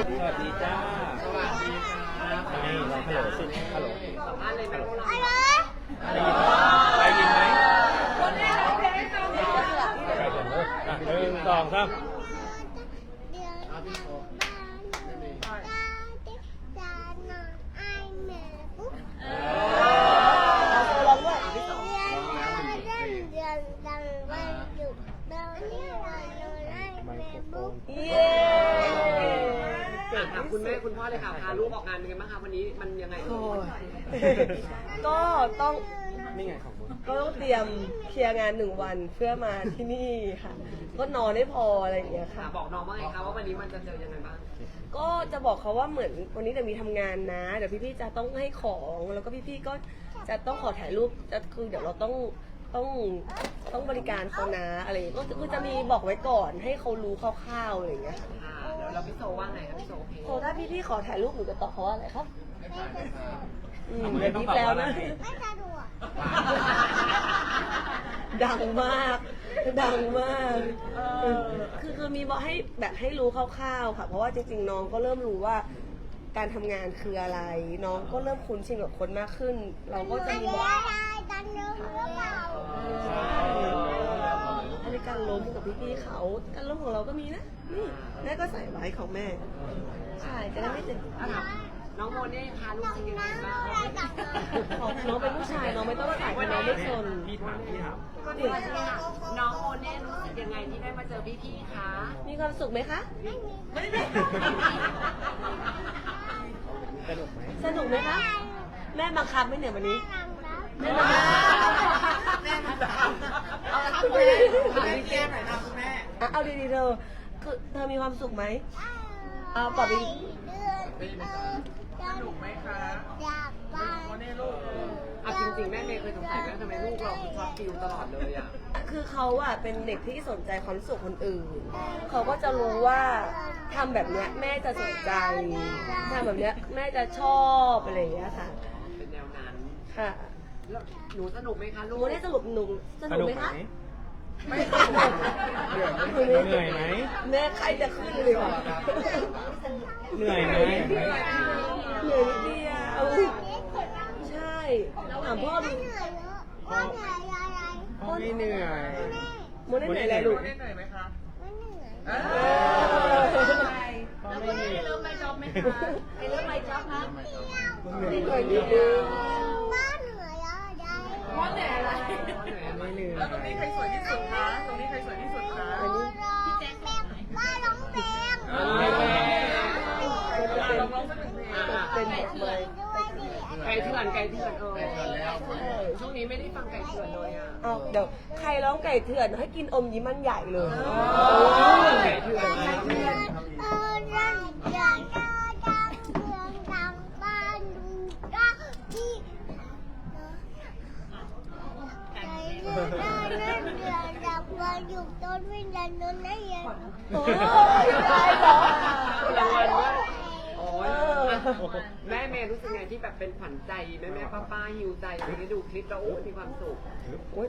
สวัสดีจ้าสวัสดีครับนี่เราฮัลโหลสิฮัลโหลสัมภาษณ์เลยไหมพวกเราได้ยินไหมได้ยินไหมอะหนึ่งสองสามเย้ อะถามคุณแม่คุณพ่อเลยค่ะพาลูกออกงานเป็นไงบ้างคะวันนี้มันยังไงโอ้ยก็ต้องนี่ไงของมึงก็ต้องเตรียมเคลียร์งานหนึ่งวันเพื่อมาที่นี่ค่ะ ก็นอนได้พออะไรอย่างเงี้ยค่ะ ค่ะบอกน้องว่าไงคะว่าวันนี้มันจะเจอยังไงบ้างก็จะบอกเขาว่าเหมือนวันนี้เดี๋ยวมีทำงานนะ เดี๋ยวพี่ๆจะต้องให้ของแล้วก็พี่ๆก็จะต้องขอถ่ายรูปจะคือเดี๋ยวเราต้องต้องต้องบริการเขานะอะไรอย่างเงี้ยก็คือจะมีบอกไว้ก่อนให้เขารู้คร่าวๆอะไรอย่างเงี้ยค่ะ ค่ะ แล้วแล้วพี่โซว่าไงคะพี่โซโอเคโอ้ถ้าพี่ๆขอถ่ายรูปหนูจะตอบเขาว่าอะไรครับอืมทำไมเดี๋ยวต้องพี่ตอบแล้วว่าอะไรนะดังมาก ดังมาก คือคือมีบอกให้แบบให้รู้คร่าวๆค่ะ เพราะว่าจริงๆน้องก็เริ่มรู้ว่า การทำงานคืออะไร น้องก็เริ่มคุ้นชินกับคนมากขึ้น เราก็จะมีบอกอันนี้การล้มกับ พี่ๆเขาการล้มของเราก็มีนะนี่แม่ก็ใส่ไว้ของแม่ ใช่จะได้ไม่เจ็บอะถามน้องโมเนี่พาลูกเป็นยังไงบ้างของน้องเป็นผู้ชายน้องไม่ต้องใส่าะน้องไม่สนพี่ถามพี่ถามก็ดีน้องโมเนี่ยรู้สึกยังไงที่ได้มาเจอพี่ๆคะมีความสุขไหมคะ ไม่ได้สนุกไหมสนุกไหมคะ แม่บังคับไหมเนี่ยวันนี้ แม่บังคับ แม่มาเอาละ คุณแม่ถามพี่แก้มหน่อยนะคุณแม่อะเอาดีๆเธอคือเธอมีความสุขไหมเอาตอบไปสนุกไหมคะอะจริงๆแม่เมย์เคยสงสัยไหมทำไมลูกเราชอบฟิวตลอดเลยอะคือเขาอะเป็นเด็กที่สนใจความรู้สึกคนอื่น เขาก็จะรู้ว่าทำแบบเนี้ยแม่จะสนใจทำแบบเนี้ยแม่จะชอบอะไรอย่างเงี้ยค่ะ เป็นแนวนั้นค่ะแล้วหนูสนุกไหมคะหลูนูกได้สรุปหนูสนุกไหมคะ ไม่เหนื่อยไหมแม่ใครจะขึ้นเลยว่ะเหนื่อยไหมเหนื่อยเดียวใช่ถามพ่อดูพ่อไม่เหนื่อยโมได้เหนื่อยอะไรลูกเหนื่อยไหมคะไม่เหนื่อยไปเริ่มไม่จ็อบนะมึงเหนื่อยเหนื่อยนิดนึงพ่อเหนื่อยอะไร ไม่เหนื่อย แล้วตรงนี้ใครสวยที่สุดคะ ตรงนี้ใครสวยที่สุดคะ อันนี้ ลองร้องสักหนึ่งเพลง เป็นแบบเลย ไก่เถื่อนไก่เถื่อนเออช่วงนี้ไม่ได้ฟังไก่ เถื่อนเลยอะเอาเดี๋ยวใครร้องไก่เถื่อนให้กินอมยิ้มมันใหญ่เลยไก่เถื่อนไก่เถื่อนอยู่ต้นวิญญาณนั้นได้ยังโอ้ยได้เหรอรางวัลด้วยเอโอ้ยอแม่เม ย์รู้สึกไงที่แบบเป็นขวัญใจแม่แม่ป้าป้าฮิวใจวันนี้ดูคลิปแล้วโอ้มีความสุขโอ๊ย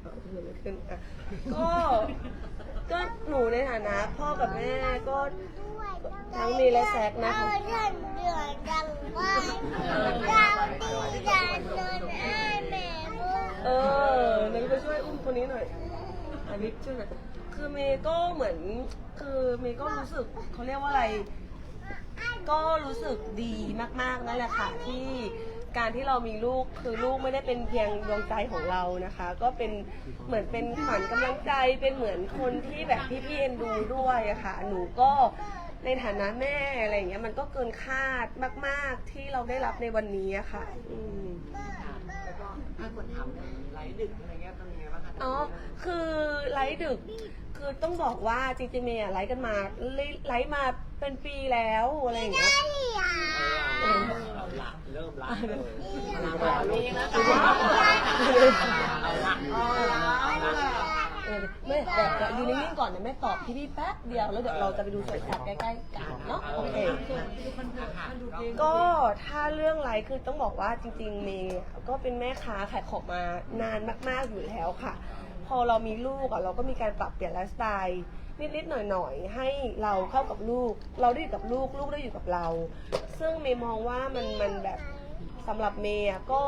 เอาเงินไม่ขึ้นอะก็ ก็หนูในฐานะ พ่อกับแม่ก็ ทั้งมีและแซกนะคะ เดือนเดือนดังว่าเราดีใจนนให้แม่บุญเออเดี๋ยวไปช่วยอุ้มคนนี้หน่อย อันนี้ช่วยหน่อยคือเมย์ก็เหมือน คือเมย์ก็รู้สึกเขาเรียกว่าอะไร ก็รู้สึกดีมากๆนั่นแหละค่ะที่การที่เรามีลูกคือลูกไม่ได้เป็นเพียงดวงใจของเรานะคะ ก็เป็นเหมือนเป็นขวัญกำลังใจเป็นเหมือนคนที่แบบพี่ๆเอ็นดูด้วยอะค่ะ หนูก็ในฐานะแม่อะไรอย่างเงี้ยมันก็เกินคาดมาก ๆ ที่เราได้รับในวันนี้อะค่ะอืมค่ะแล้วก็ถ้าคนทำไลฟ์ดึกอะไรเงี้ยเป็นยังไงบ้างคะ อ๋อ คือไลฟ์ดึก คือต้องบอกว่าจริงๆเมย์อะไลฟ์กันมาไลฟ์ไลฟ์มาเป็นปีแล้วอะไรอย่างเงี้ย เออเอาละเริ่มละเออเอาละลูกเอาละเอาละเอออแม่แต่แต่อยู่นิ่งๆก่อนนะแม่ตอบพี่พี่แป๊บเดียวแล้วเดี๋ยวเราจะไปดูสวนสัตว์ใกล้ๆกันเนาะโอเค ก็ถ้าเรื่องไลฟ์คือต้องบอกว่าจริงๆเมย์ก็เป็นแม่ค้าขายของมานานมากๆอยู่แล้วค่ะ พอเรามีลูกอะเราก็มีการปรับเปลี่ยนไลฟ์สไตล์นิดๆหน่อยๆให้เราเข้ากับลูก เราได้อยู่กับลูกลูกได้อยู่กับเรา ซึ่งเมย์มองว่ามันมันแบบสำหรับเมย์อะก็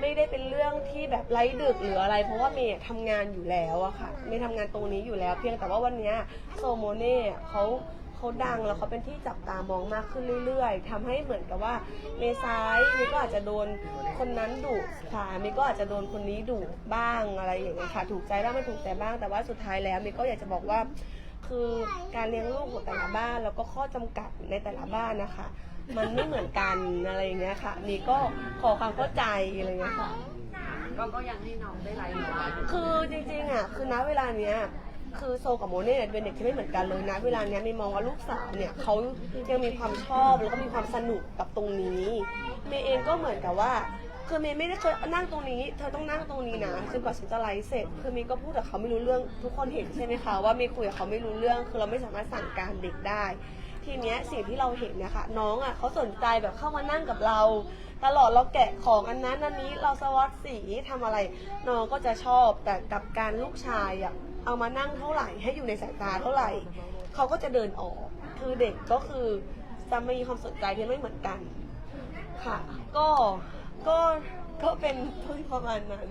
ไม่ได้เป็นเรื่องที่แบบไร้ดึกหรืออะไร เพราะว่าเมย์ทำงานอยู่แล้วอะค่ะเมย์ทำงานตรงนี้อยู่แล้ว เพียงแต่ว่าวันเนี้ยโซโมเน่เขา เขาดังแล้วเขาเป็นที่จับตามองมากขึ้นเรื่อยๆทำให้เหมือนกับว่าเมย์ซ้ายเมย์ก็อาจจะโดนคนนั้นดุค่ะเมย์ก็อาจจะโดนคนนี้ดุบ้างอะไรอย่างเงี้ยค่ะถูกใจบ้างไม่ถูกใจบ้างแต่ว่าสุดท้ายแล้วเมย์ก็อยากจะบอกว่า คือการเลี้ยงลูกของแต่ละบ้านแล้วก็ข้อจำกัดในแต่ละบ้านนะคะ มันไม่เหมือนกันอะไรอย่างเงี้ยค่ะนี่ก็ขอความเข้าใจอะไรอย่างเงี้ยค่ะก็ก็ยังให้น้องได้ไลฟ์อยู่บ้านคือจริงๆอะคือณเวลาเนี้ย คือโซกับโมเน่เนี่ยเป็นเด็กที่ไม่เหมือนกันเลยนะเวลาเนี้ยมีมองว่าลูกสาวเนี่ยเขายังมีความชอบแล้วก็มีความสนุกกับตรงนี้ เมย์เองก็เหมือนกับว่าคือเมย์ไม่ได้เคยนั่งตรงนี้ เธอต้องนั่งตรงนี้นะจนกว่าฉันจะไลฟ์เสร็จคือเมย์ก็พูดกับเขาไม่รู้เรื่องทุกคนเห็นใช่ไหมคะว่าเมย์คุยกับเขาไม่รู้เรื่อง คือเราไม่สามารถสั่งการเด็กได้ ทีเนี้ยสิ่งที่เราเห็นเนี่ยค่ะน้องอะเขาสนใจแบบเข้ามานั่งกับเรา ตลอดเราแกะของอันนั้นอันนี้เราสวัสดสีทำอะไร น้องก็จะชอบแต่กับการลูกชายอะ เอามานั่งเท่าไหร่ให้อยู่ในสายตาเท่าไหร่ เขาก็จะเดินออก คือเด็กก็คือจะมีความสนใจที่ไม่เหมือนกัน ค่ะ ก็ก็ก็เป็นประมาณนั้น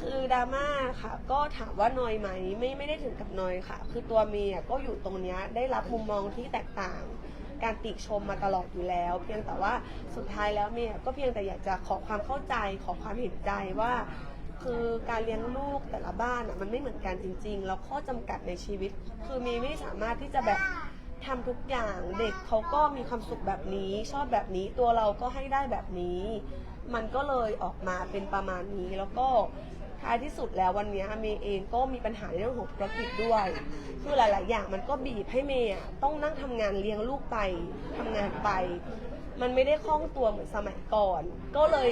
คือดราม่าค่ะ ก็ถามว่านอยไหมไม่ไม่ได้ถึงกับนอยค่ะ คือตัวเมียก็อยู่ตรงเนี้ยได้รับมุมมองที่แตกต่าง การติชมมาตลอดอยู่แล้ว เพียงแต่ว่าสุดท้ายแล้วเมียก็เพียงแต่อยากจะขอความเข้าใจขอความเห็นใจว่า คือการเลี้ยงลูกแต่ละบ้านอะมันไม่เหมือนกันจริง ๆ แล้วข้อจำกัดในชีวิต คือเมีไม่สามารถที่จะแบบทำทุกอย่างเด็กเขาก็มีความสุขแบบนี้ ชอบแบบนี้ตัวเราก็ให้ได้แบบนี้ มันก็เลยออกมาเป็นประมาณนี้แล้วก็ท้ายที่สุดแล้ววันเนี้ยเมย์เองก็มีปัญหาในเรื่องของธุรกิจด้วย คือหลาย ๆ อย่างมันก็บีบให้เมย์อะต้องนั่งทำงานเลี้ยงลูกไปทำงานไป มันไม่ได้คล่องตัวเหมือนสมัยก่อน ก็เลย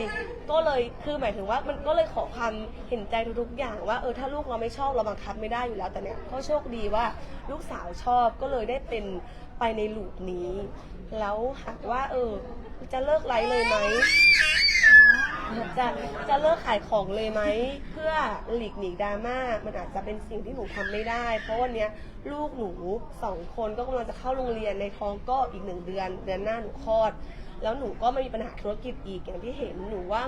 ก็เลยคือหมายถึงว่ามันก็เลยขอความเห็นใจทุกๆอย่างว่าเออถ้าลูกเราไม่ชอบเราบังคับไม่ได้อยู่แล้วแต่เนี่ยก็โชคดีว่าลูกสาวชอบก็เลยได้เป็นไปในลูปนี้ แล้วหากว่าเออจะเลิกไลฟ์เลยไหม จะจะเลิกขายของเลยไหมเพื่อหลีกหนีดราม่ามันอาจจะเป็นสิ่งที่หนูทำไม่ได้ เพราะวันเนี้ยลูกหนูสองคนก็กำลังจะเข้าโรงเรียนในท้องก็อีกหนึ่งเดือน เดือนหน้าหนูคลอด แล้วหนูก็ไม่มีปัญหาธุรกิจอีกอย่างที่เห็นหนูว่า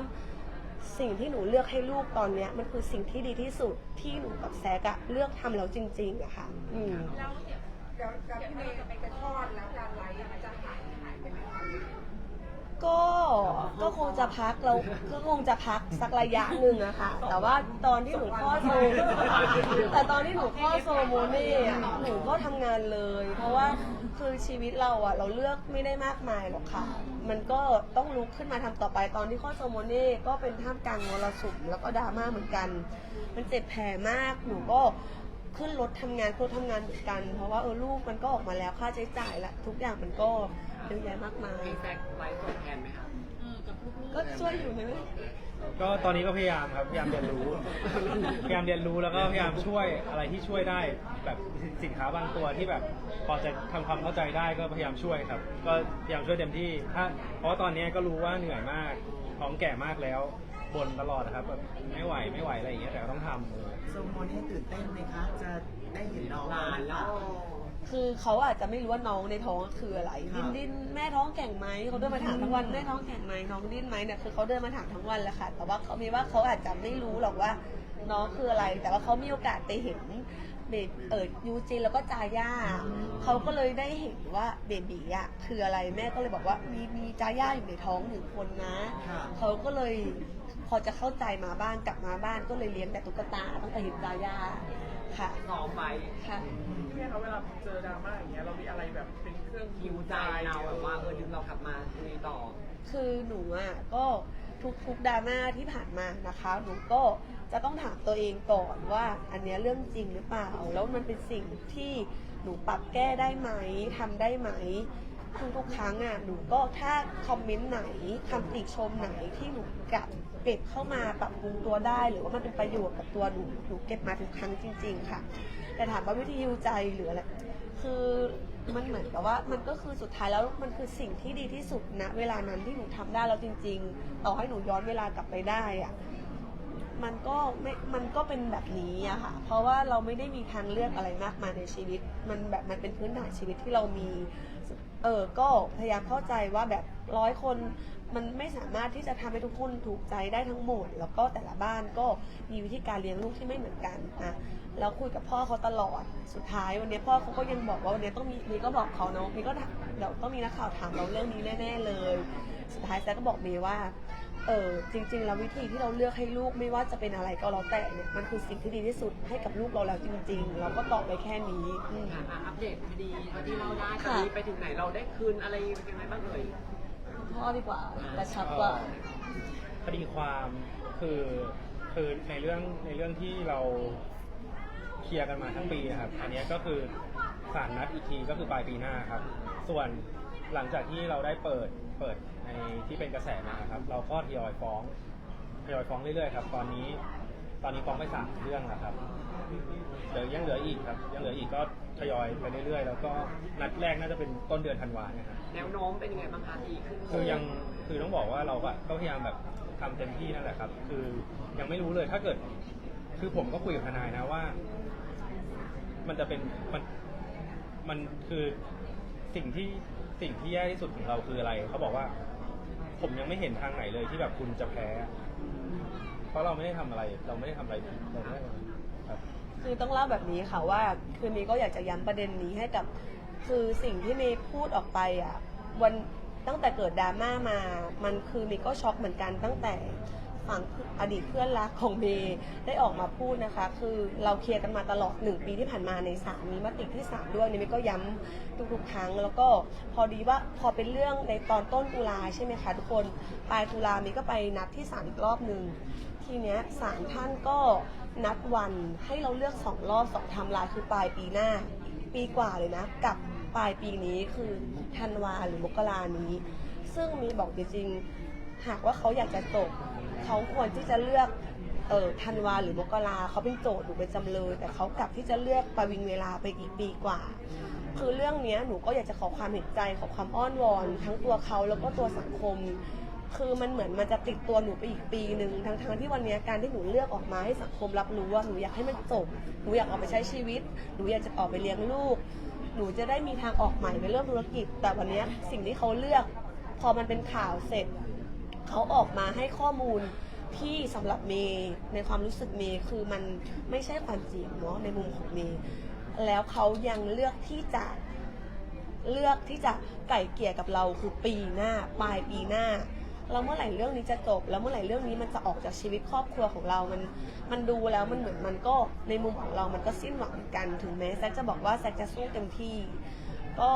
สิ่งที่หนูเลือกให้ลูกตอนเนี้ยมันคือสิ่งที่ดีที่สุดที่หนูกับแซกอะเลือกทำแล้วจริงๆอะค่ะอืมก็ก็ค ก็คงจะพักเราก็คงจะพักสักระยะหนึ่งอะค่ะ แต่ว่าตอนที่หนูคลอดโซแต่ตอนที่หนูคลอดโซโมเน่อะหนูก็ทำงานเลย เพราะว่าคือชีวิตเราอะเราเลือกไม่ได้มากมายหรอกค่ะ มันก็ต้องลุกขึ้นมาทำต่อไปตอนที่คลอดโซโมเน่ก็เป็นท่ามกลางมรสุมแล้วก็ดราม่าเหมือนกัน มันเจ็บแผลมากหนูก็ ขึ้นรถทำงานเพื่อทำงานเหมือนกัน เพราะว่าเออลูกมันก็ออกมาแล้วค่าใช้จ่ายละทุกอย่างมันก็เยอะแยะมากมาย มีแฟกไลฟ์สดแทนไหมคะ ก็ช่วยอยู่ใช่ไหมก็ตอนนี้ก็พยายามครับ พยายามเรียนรู้ พยายามเรียนรู้แล้วก็พยายามช่วยอะไรที่ช่วยได้ แบบสินค้าบางตัวที่แบบพอจะทำความเข้าใจได้ก็พยายามช่วยครับ ก็พยายามช่วยเต็มที่ถ้าเพราะว่าตอนนี้ก็รู้ว่าเหนื่อยมากท้องแก่มากแล้วบ่นตลอดนะครับแบบไม่ไหวไม่ไหวอะไรอย่างเงี้ยแต่ก็ต้องทำเออโซโมนให้ตื่นเต้นไหมคะ จะได้เห็นน้องหลานแล้ว คือเขาอาจจะไม่รู้ว่าน้องในท้องคืออะไรดิ้นดิ้นแม่ท้องแข็งไหมเขาเดินมาถามทั้งวันแม่ท้องแข็งไหมน้องดิ้นไหมเนี่ยคือเขาเดินมาถามทั้งวันแหละค่ะ แต่ว่าเขามีว่าเขาอาจจะไม่รู้หรอกว่าน้องคืออะไร แต่ว่าเขามีโอกาสไปเห็นเบบเออยูจินแล้วก็จาย่าเขาก็เลยได้เห็นว่าเบบีอะคืออะไรแม่ก็เลยบอกว่ามีมีจาย่าอยู่ในท้องหนึ่งคนนะ ค่ะ เขาก็เลยพอจะเข้าใจมาบ้านกลับมาบ้านก็เลยเลี้ยงแต่ตุ๊กตาตั้งแต่เห็นจาย่า ค่ะซ้อมไว้ค่ะ พี่แม่เขาเวลาเจอดราม่าอย่างเงี้ยเรามีอะไรแบบเป็นเครื่องคิวใจเราแบบว่าเออดึงเรากลับมาคุยต่อ คือหนูอะก็ทุกทุกดราม่าที่ผ่านมานะคะ หนูก็จะต้องถามตัวเองก่อนว่าอันเนี้ยเรื่องจริงหรือเปล่า แล้วมันเป็นสิ่งที่หนูปรับแก้ได้ไหมทำได้ไหม ทุกทุกๆครั้งอะหนูก็ถ้าคอมเมนต์ไหนคำติชมไหนที่หนูกลับเก็บเข้ามาปรับปรุงตัวได้ หรือว่ามันเป็นประโยชน์กับตัวหนูหนูเก็บมาทุกครั้งจริง ๆ ค่ะ แต่ถามว่าวิธีฮิวใจหรืออะไรคือมันเหมือนกับว่ามันก็คือสุดท้ายแล้วมันคือสิ่งที่ดีที่สุดนะเวลานั้นที่หนูทำได้แล้วจริง ๆ ต่อให้หนูย้อนเวลากลับไปได้อะมันก็ไม่ มันก็เป็นแบบนี้อะค่ะ เพราะว่าเราไม่ได้มีทางเลือกอะไรมากมายในชีวิต มันแบบมันเป็นพื้นฐานชีวิตที่เรามี เออก็พยายามเข้าใจว่าแบบร้อยคนมันไม่สามารถที่จะทำให้ทุกคนถูกใจได้ทั้งหมด แล้วก็แต่ละบ้านก็มีวิธีการเลี้ยงลูกที่ไม่เหมือนกันอะแล้วคุยกับพ่อเขาตลอดสุดท้ายวันนี้พ่อเขาก็ยังบอกว่าวันนี้ต้องมีมีก็บอกเขาเนาะมีก็เดี๋ยวต้องมีนักข่าวถามเราเรื่องนี้แน่ๆเลย สุดท้ายแซกก็บอกเมย์ว่า เออจริง ๆ แล้ววิธีที่เราเลือกให้ลูกไม่ว่าจะเป็นอะไรก็แล้วแต่เนี่ยมันคือสิ่งที่ดีที่สุดให้กับลูกเราแล้วจริง ๆ เราก็ตอบไปแค่นี้อืม อะอะอัปเดตคดีเท่าที่เราได้ตค่ะอนนี้ไปถึงไหนเราได้คืนอะไรยังไงบ้างเอ่ย พ่อดีกว่าแต่ชัดกว่า คดีความคือคือในเรื่องในเรื่องที่เราเคลียร์กันมาทั้งปีนะครับ อันเนี้ยก็คือศาลนัดอีกทีก็คือปลายปีหน้าครับ ส่วนหลังจากที่เราได้เปิด เปิดในที่เป็นกระแสมาครับ เราก็ทยอยฟ้องทยอยฟ้องเรื่อยๆครับ ตอนนี้ตอนนี้ฟ้องไปสามเรื่องแล้วครับเดี๋ยวยังเหลืออีกครับ ยังเหลืออีกก็ทยอยไปเรื่อยๆ แล้วก็นัดแรกน่าจะเป็นต้นเดือนธันวาเนี่ยครับ แนวโน้มเป็นยังไงบ้างคะดีขึ้นคือยังคือต้องบอกว่าเราก็ก็พยายามแบบทำเต็มที่นั่นแหละครับ คือยังไม่รู้เลยถ้าเกิด คือผมก็คุยกับทนายนะว่า มันจะเป็นมันมันคือสิ่งที่ สิ่งที่แย่ที่สุดของเราคืออะไร เขาบอกว่า ผมยังไม่เห็นทางไหนเลยที่แบบคุณจะแพ้ เพราะเราไม่ได้ทำอะไร เราไม่ได้ทำอะไรผิดเราไม่ได้ครับ คือต้องเล่าแบบนี้ค่ะว่า คือมิก็อยากจะย้ำประเด็นนี้ให้กับ คือสิ่งที่เมย์พูดออกไปอะวันตั้งแต่เกิดดราม่ามา มันคือเมย์ก็ช็อกเหมือนกันตั้งแต่ ฝั่งอดีตเพื่อนรักของเมย์ได้ออกมาพูดนะคะ คือเราเคลียร์กันมาตลอดหนึ่งปีที่ผ่านมาในศาลมีมติที่ศาลด้วยเนี่ยเมย์ก็ย้ำทุกๆครั้ง แล้วก็พอดีว่าพอเป็นเรื่องในตอนต้นตุลาใช่ไหมคะทุกคนปลายตุลาเมย์ก็ไปนัดที่ศาลอีกรอบหนึ่งทีเนี้ยศาลท่านก็นัดวันให้เราเลือกสองรอบสองทำลายคือปลายปีหน้า ปีกว่าเลยนะกับปลายปีนี้คือธันวาหรือมกรานี้ ซึ่งมีบอกจริงๆหากว่าเขาอยากจะจบ เขาควรที่จะเลือกเออธันวาหรือมกราเขาเป็นโจทย์หรือเป็นจำเลย แต่เขากลับที่จะเลือกประวิงเวลาไปอีกปีกว่า คือเรื่องเนี้ยหนูก็อยากจะขอความเห็นใจขอความอ้อนวอน ทั้งตัวเขาแล้วก็ตัวสังคม คือมันเหมือนมันจะติดตัวหนูไปอีกปีหนึ่งทั้งทงๆที่วันเนี้ยการที่หนูเลือกออกมาให้สังคมรับรู้ว่าหนูอยากให้มันจบหนูอยากออกไปใช้ชีวิตหนูอยากจะออกไปเลี้ยงลูก หนูจะได้มีทางออกใหม่ในเรื่องธุรกิจ แต่วันเนี้ยสิ่งที่เขาเลือก พอมันเป็นข่าวเสร็จ เขาออกมาให้ข้อมูลที่สำหรับเมย์ในความรู้สึกเมย์คือมันไม่ใช่ความจริงเนาะในมุมของเมย์แล้วเขายังเลือกที่จะเลือกที่จะไก่เกลี่ยกับเราคือปีหน้าปลายปีหน้าแล้วเมื่อไหร่เรื่องนี้จะจบ แล้วเมื่อไหร่เรื่องนี้มันจะออกจากชีวิตครอบครัวของเรา มัน มันดูแล้วมันเหมือนมันก็ในมุมของเรา มันก็สิ้นหวังเหมือนกัน ถึงแม้แซกจะบอกว่าแซกจะสู้เต็มที่ ก็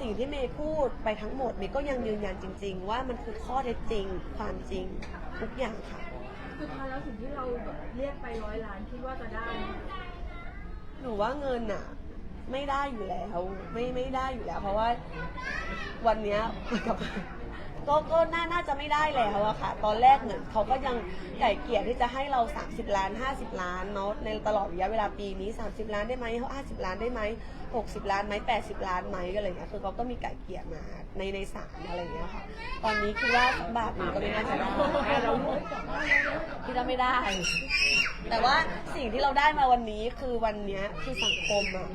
สิ่งที่เมย์พูดไปทั้งหมดเมย์ก็ยังยืนยันจริง ๆ ว่ามันคือข้อเท็จจริง ความจริงทุกอย่างค่ะ สุดท้ายแล้วสิ่งที่เราแบบเรียกไปร้อยล้านคิดว่าจะได้ไหมหนูว่าเงินอะไม่ได้อยู่แล้ว ไม่ไม่ได้อยู่แล้ว เพราะว่าวันเนี้ยกับ ก็ก็น่าน่าจะไม่ได้แล้วอะค่ะ ตอนแรกเหมือนเขาก็ยังไก่เกลี่ยที่จะให้เรา 30 ล้าน 50 ล้านเนาะในตลอดระยะเวลาปีนี้ 30 ล้านได้ไหม50 ล้านได้ไหม60 ล้านไหม80 ล้านไหมอะไรอย่างเงี้ยคือเขาก็มีไก่เกลี่ยมาในในศาลอะไรอย่างเงี้ยค่ะ ตอนนี้คือว่าบาทหนึงก็ไม่น่าจะได้คิดว่าไม่ได้ แต่ว่าสิ่งที่เราได้มาวันนี้คือวันเนี้ยคือสังคมอะ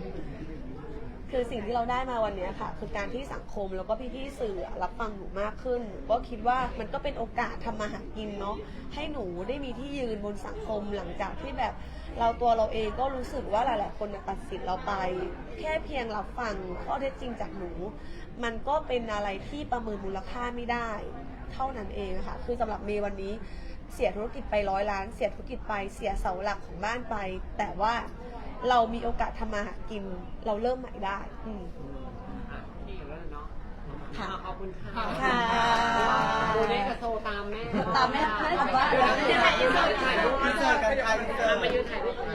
คือสิ่งที่เราได้มาวันนี้ค่ะ คือการที่สังคมแล้วก็พี่ๆสื่อรับฟังหนูมากขึ้นหนูก็คิดว่ามันก็เป็นโอกาสทำมาหากินเนาะให้หนูได้มีที่ยืนบนสังคมหลังจากที่แบบเราตัวเราเองก็รู้สึกว่าหลายๆคนน่ะตัดสินเราไป แค่เพียงรับฟังข้อเท็จจริงจากหนู มันก็เป็นอะไรที่ประเมินมูลค่าไม่ได้ เท่านั้นเองค่ะ คือสำหรับเมย์วันนี้เสียธุรกิจไปร้อยล้าน เสียธุรกิจไปเสียเสาหลักของบ้านไป แต่ว่า เรามีโอกาสทำมาหากิน เราเริ่มใหม่ได้อืม อะนี่แล้วเนาะค่ะอ่ขอบคุณค่ะค่ะดูเลขกับโซตามแม่ตามแม่ให้กลับบ้านถ่ายรูปถ่ายรูปอินเสิร์ตกันค่ะอินเสิร์ตมายืนถ่ายรูปตรงนี้